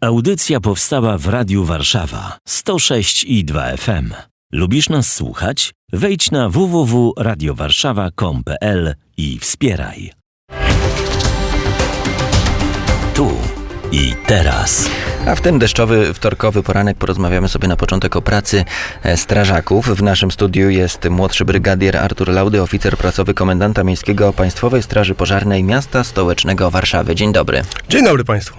Audycja powstała w Radiu Warszawa 106 i 2 FM. Lubisz nas słuchać? Wejdź na www.radiowarszawa.com.pl i wspieraj. Tu i teraz. A w ten deszczowy, wtorkowy poranek porozmawiamy sobie na początek o pracy e, strażaków. W naszym studiu jest młodszy brygadier Artur Laudy, oficer prasowy komendanta miejskiego Państwowej Straży Pożarnej Miasta Stołecznego Warszawy. Dzień dobry. Dzień dobry Państwu.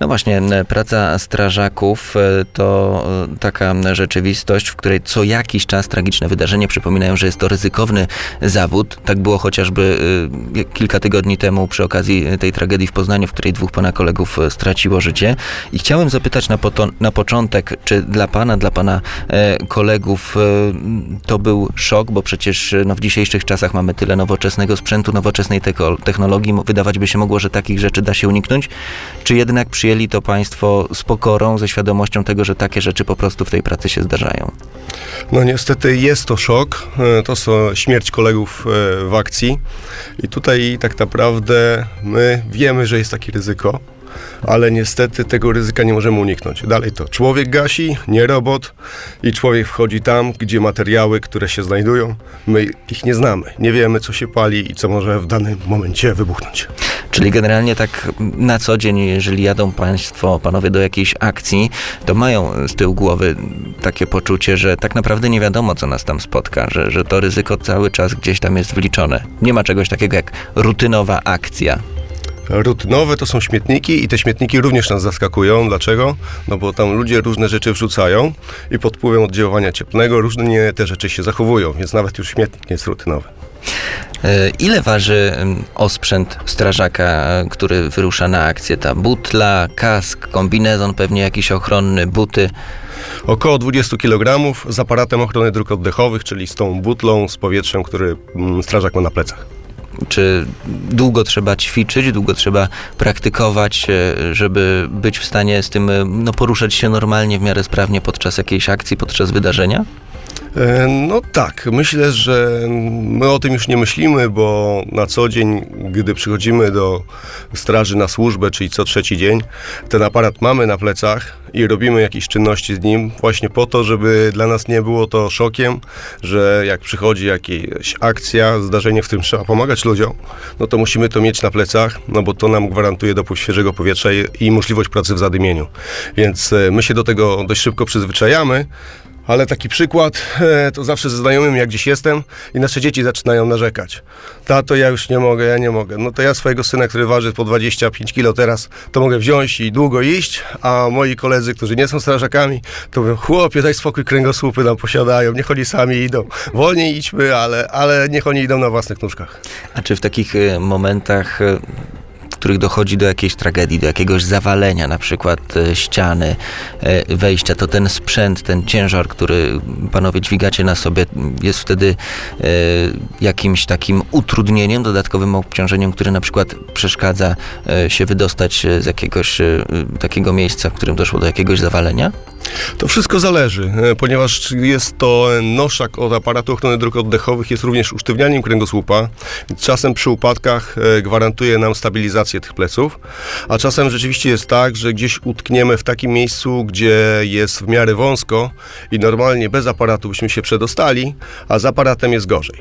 No właśnie, praca strażaków e, to e, taka rzeczywistość, w której co jakiś czas tragiczne wydarzenia przypominają, że jest to ryzykowny zawód. Tak było chociażby e, kilka tygodni temu przy okazji tej tragedii w Poznaniu, w której dwóch pana kolegów straciło życie. I chciałem zapytać na, poto- na początek, czy dla pana, dla pana kolegów to był szok, bo przecież no, w dzisiejszych czasach mamy tyle nowoczesnego sprzętu, nowoczesnej technologii. Wydawać by się mogło, że takich rzeczy da się uniknąć. Czy jednak przyjęli to państwo z pokorą, ze świadomością tego, że takie rzeczy po prostu w tej pracy się zdarzają? No niestety jest to szok. E, To są śmierć kolegów e, w akcji. I tutaj tak naprawdę my wiemy, że jest takie ryzyko, ale niestety tego ryzyka nie możemy uniknąć. Dalej to człowiek gasi, nie robot i człowiek wchodzi tam, gdzie materiały, które się znajdują, my ich nie znamy. Nie wiemy, co się pali i co może w danym momencie wybuchnąć. Czyli generalnie tak na co dzień, jeżeli jadą państwo, panowie do jakiejś akcji, to mają z tyłu głowy takie poczucie, że tak naprawdę nie wiadomo, co nas tam spotka, że, że to ryzyko cały czas gdzieś tam jest wliczone. Nie ma czegoś takiego jak rutynowa akcja. Rutynowe to są śmietniki i te śmietniki również nas zaskakują. Dlaczego? No bo tam ludzie różne rzeczy wrzucają i pod wpływem oddziaływania cieplnego różnie te rzeczy się zachowują, więc nawet już śmietnik jest rutynowy. E, Ile waży em, osprzęt strażaka, e, który wyrusza na akcję? Ta butla, kask, kombinezon pewnie jakiś ochronny, buty. Około 20 kg z aparatem ochrony dróg oddechowych, czyli z tą butlą, z powietrzem, który mm, strażak ma na plecach. Czy długo trzeba ćwiczyć, długo trzeba praktykować, e, żeby być w stanie z tym e, no, poruszać się normalnie, w miarę sprawnie podczas jakiejś akcji, podczas wydarzenia? E, No tak, myślę, że my o tym już nie myślimy, bo na co dzień, gdy przychodzimy do straży na służbę, czyli co trzeci dzień, ten aparat mamy na plecach i robimy jakieś czynności z nim właśnie po to, żeby dla nas nie było to szokiem, że jak przychodzi jakaś akcja, zdarzenie, w którym trzeba pomagać ludziom, no to musimy to mieć na plecach, no bo to nam gwarantuje dopływ świeżego powietrza i, i możliwość pracy w zadymieniu. Więc e, my się do tego dość szybko przyzwyczajamy, ale taki przykład, e, to zawsze ze znajomym, jak gdzieś jestem i nasze dzieci zaczynają narzekać. Tato, ja już nie mogę, ja nie mogę. No to ja swojego syna, który waży po 25 kilo teraz, to mogę wziąć i długo iść, a moi koledzy, którzy nie są strażakami, to mówią, chłopie, daj spokój, kręgosłupy nam posiadają, niech oni sami idą. Wolniej idźmy, ale, ale niech oni idą na własnych nóżkach. A czy w takich e, momentach, e, których dochodzi do jakiejś tragedii, do jakiegoś zawalenia, na przykład e, ściany, e, wejścia, to ten sprzęt, ten ciężar, który panowie dźwigacie na sobie, jest wtedy e, jakimś takim utrudnieniem, dodatkowym obciążeniem, które na przykład przeszkadza się wydostać z jakiegoś takiego miejsca, w którym doszło do jakiegoś zawalenia? To wszystko zależy, e, ponieważ jest to e, noszak od aparatu ochrony dróg oddechowych, jest również usztywnianiem kręgosłupa. Czasem przy upadkach e, gwarantuje nam stabilizację tych pleców, a czasem rzeczywiście jest tak, że gdzieś utkniemy w takim miejscu, gdzie jest w miarę wąsko i normalnie bez aparatu byśmy się przedostali, a z aparatem jest gorzej.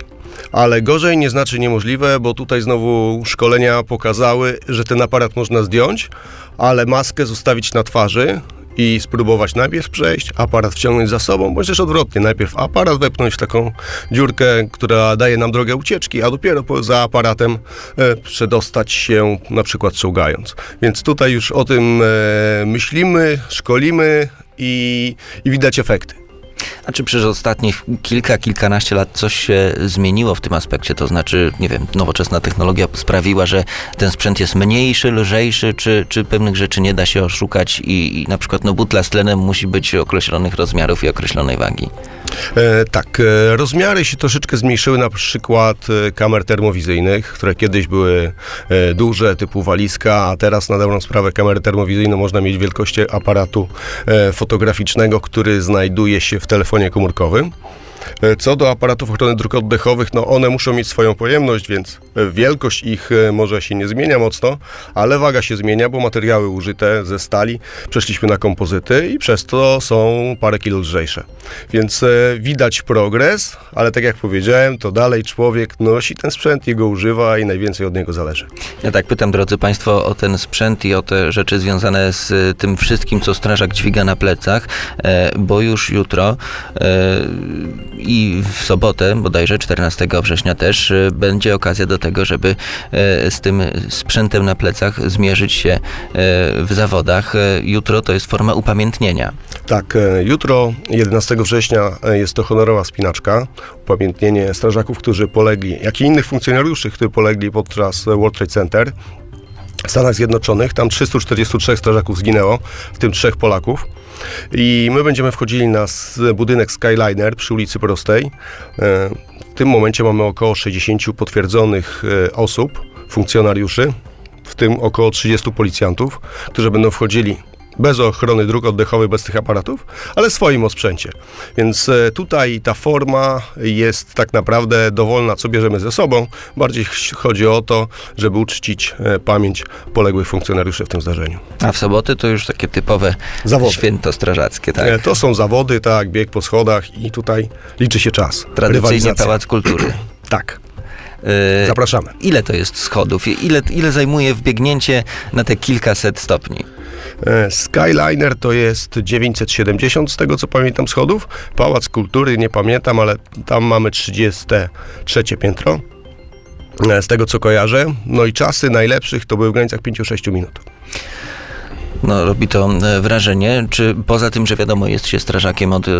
Ale gorzej nie znaczy niemożliwe, bo tutaj znowu szkolenia pokazały, że ten aparat można zdjąć, ale maskę zostawić na twarzy, i spróbować najpierw przejść, aparat wciągnąć za sobą, bądź też odwrotnie. Najpierw aparat wepchnąć w taką dziurkę, która daje nam drogę ucieczki, a dopiero za aparatem e, przedostać się na przykład czołgając. Więc tutaj już o tym e, myślimy, szkolimy i, i widać efekty. Czy przez ostatnich kilka, kilkanaście lat coś się zmieniło w tym aspekcie? To znaczy, nie wiem, nowoczesna technologia sprawiła, że ten sprzęt jest mniejszy, lżejszy, czy, czy pewnych rzeczy nie da się oszukać i, i na przykład no, butla z tlenem musi być określonych rozmiarów i określonej wagi? E, tak, e, rozmiary się troszeczkę zmniejszyły, na przykład e, kamer termowizyjnych, które kiedyś były e, duże, typu walizka, a teraz na dobrą sprawę kamery termowizyjne można mieć wielkości aparatu e, fotograficznego, który znajduje się w telefonie komórkowym. E, Co do aparatów ochrony dróg oddechowych, no one muszą mieć swoją pojemność, więc Wielkość ich e, może się nie zmienia mocno, ale waga się zmienia, bo materiały użyte ze stali przeszliśmy na kompozyty i przez to są parę kilo lżejsze. Więc e, widać progres, ale tak jak powiedziałem, to dalej człowiek nosi ten sprzęt, jego używa i najwięcej od niego zależy. Ja tak pytam, drodzy Państwo, o ten sprzęt i o te rzeczy związane z y, tym wszystkim, co strażak dźwiga na plecach, e, bo już jutro e, i w sobotę, bodajże 14 września też, e, będzie okazja do tego, żeby e, z tym sprzętem na plecach zmierzyć się e, w zawodach. E, Jutro to jest forma upamiętnienia. Tak, jutro, 11 września, jest to honorowa spinaczka, upamiętnienie strażaków, którzy polegli, jak i innych funkcjonariuszy, którzy polegli podczas World Trade Center Stanach Zjednoczonych. Tam 343 strażaków zginęło, w tym trzech Polaków. I my będziemy wchodzili na budynek Skyliner przy ulicy Prostej. E, W tym momencie mamy około 60 potwierdzonych e, osób, funkcjonariuszy, w tym około 30 policjantów, którzy będą wchodzili bez ochrony dróg oddechowych, bez tych aparatów, ale swoim osprzęcie. Więc e, tutaj ta forma jest tak naprawdę dowolna, co bierzemy ze sobą. Bardziej ch- chodzi o to, żeby uczcić e, pamięć poległych funkcjonariuszy w tym zdarzeniu. A w soboty to już takie typowe Zawody. święto strażackie, tak? E, To są zawody, tak, bieg po schodach i tutaj liczy się czas. Tradycyjnie. Pałac Kultury. Tak, E, zapraszamy. Ile to jest schodów? I Ile, ile zajmuje wbiegnięcie na te kilkaset stopni? E, Skyliner to jest 970 z tego co pamiętam schodów. Pałac Kultury nie pamiętam, ale tam mamy 33 piętro. E, Z tego co kojarzę. No i czasy najlepszych to były w granicach 5-6 minut. No, robi to e, wrażenie. Czy poza tym, że wiadomo, jest się strażakiem od e,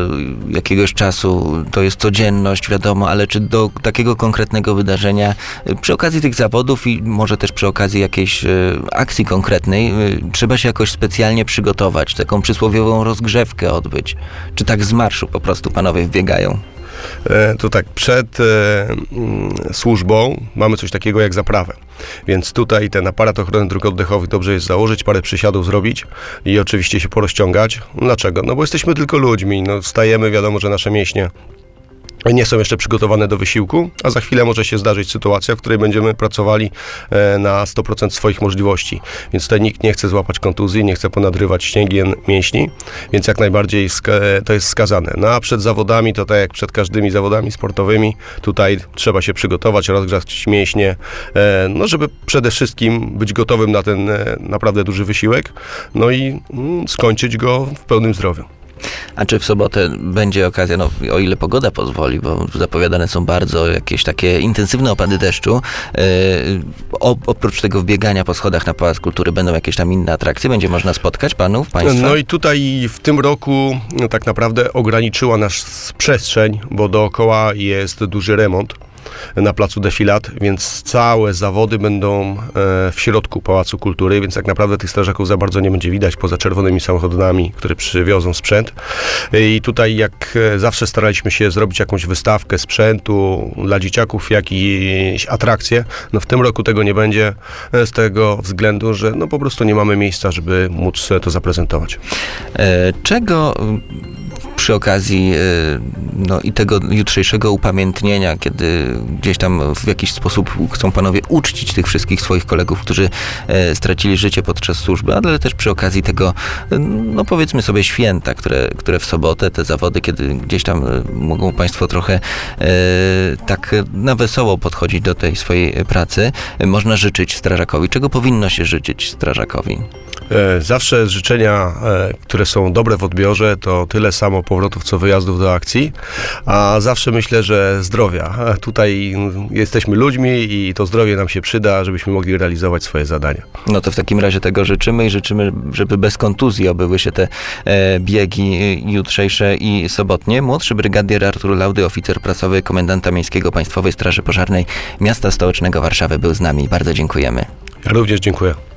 jakiegoś czasu, to jest codzienność, wiadomo, ale czy do takiego konkretnego wydarzenia, e, przy okazji tych zawodów i może też przy okazji jakiejś akcji konkretnej, trzeba się jakoś specjalnie przygotować, taką przysłowiową rozgrzewkę odbyć? Czy tak z marszu po prostu panowie wbiegają? E, To tak, przed e, mm, służbą mamy coś takiego jak zaprawę. Więc tutaj ten aparat ochrony dróg oddechowych dobrze jest założyć, parę przysiadów zrobić i oczywiście się porozciągać. Dlaczego? No bo jesteśmy tylko ludźmi. No, wstajemy, wiadomo, że nasze mięśnie nie są jeszcze przygotowane do wysiłku, a za chwilę może się zdarzyć sytuacja, w której będziemy pracowali e, na 100% swoich możliwości. Więc tutaj nikt nie chce złapać kontuzji, nie chce ponadrywać ścięgien mięśni, więc jak najbardziej e, to jest skazane. No a przed zawodami, to tak jak przed każdymi zawodami sportowymi, tutaj trzeba się przygotować, rozgrzać mięśnie, e, no żeby przede wszystkim być gotowym na ten naprawdę duży wysiłek, no i mm, skończyć go w pełnym zdrowiu. A czy w sobotę będzie okazja, no o ile pogoda pozwoli, bo zapowiadane są bardzo jakieś takie intensywne opady deszczu, yy, o, oprócz tego wbiegania po schodach na Pałac Kultury będą jakieś tam inne atrakcje? Będzie można spotkać panów, państwa? No i tutaj w tym roku no, tak naprawdę ograniczyła nas przestrzeń, bo dookoła jest duży remont na placu Defilat, więc całe zawody będą e, w środku Pałacu Kultury, więc tak naprawdę tych strażaków za bardzo nie będzie widać poza czerwonymi samochodami, które przywiozą sprzęt. I tutaj jak e, zawsze staraliśmy się zrobić jakąś wystawkę sprzętu dla dzieciaków, jakieś atrakcje. No w tym roku tego nie będzie e, z tego względu, że no po prostu nie mamy miejsca, żeby móc e, to zaprezentować. E, czego przy okazji e, no, i tego jutrzejszego upamiętnienia, kiedy gdzieś tam w jakiś sposób chcą panowie uczcić tych wszystkich swoich kolegów, którzy e, stracili życie podczas służby, ale też przy okazji tego, e, no powiedzmy sobie święta, które, które w sobotę, te zawody, kiedy gdzieś tam e, mogą państwo trochę e, tak na wesoło podchodzić do tej swojej pracy, można życzyć strażakowi. Czego powinno się życzyć strażakowi? E, Zawsze życzenia, które są dobre w odbiorze, to tyle samo powrotów, co wyjazdów do akcji, a zawsze myślę, że zdrowia. Tutaj jesteśmy ludźmi i to zdrowie nam się przyda, żebyśmy mogli realizować swoje zadania. No to w takim razie tego życzymy i życzymy, żeby bez kontuzji obyły się te e, biegi e, jutrzejsze i sobotnie. Młodszy brygadier Artur Laudy, oficer prasowy komendanta miejskiego Państwowej Straży Pożarnej miasta stołecznego Warszawy był z nami. Bardzo dziękujemy. Ja również dziękuję.